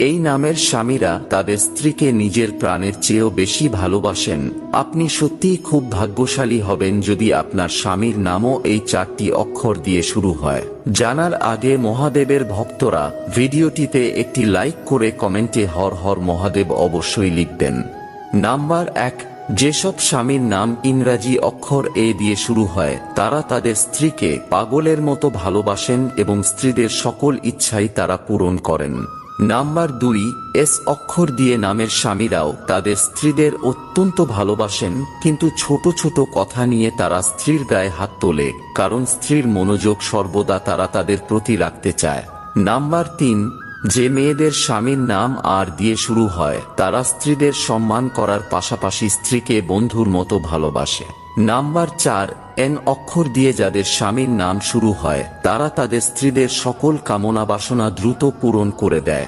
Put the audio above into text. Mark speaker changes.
Speaker 1: এই নামের স্বামীরা তাদের স্ত্রীকে নিজের প্রাণের চেয়েও বেশি ভালোবাসেন। আপনি সত্যিই খুব ভাগ্যশালী হবেন যদি আপনার স্বামীর নামও এই চারটি অক্ষর দিয়ে শুরু হয়। জানার আগে মহাদেবের ভক্তরা ভিডিওটিতে একটি লাইক করে কমেন্টে হর হর মহাদেব অবশ্যই লিখবেন। নাম্বার এক, যেসব স্বামীর নাম ইংরাজি অক্ষর এ দিয়ে শুরু হয়, তারা তাদের স্ত্রীকে পাগলের মতো ভালোবাসেন এবং স্ত্রীদের সকল ইচ্ছাই তারা পূরণ করেন। নাম্বার দুই, এস অক্ষর দিয়ে নামের স্বামীরাও তাদের স্ত্রীদের অত্যন্ত ভালোবাসেন, কিন্তু ছোট ছোট কথা নিয়ে তারা স্ত্রীর গায়ে হাত তোলে, কারণ স্ত্রীর মনোযোগ সর্বদা তারা তাদের প্রতি রাখতে চায়। নাম্বার তিন, যে মেয়েদের স্বামীর নাম আর দিয়ে শুরু হয়, তারা স্ত্রীদের সম্মান করার পাশাপাশি স্ত্রীকে বন্ধুর মতো ভালোবাসে। নাম্বার চার, এন অক্ষর দিয়ে যাদের স্বামীর নাম শুরু হয়, তারা তাদের স্ত্রীদের সকল কামনা বাসনা দ্রুত পূরণ করে দেয়।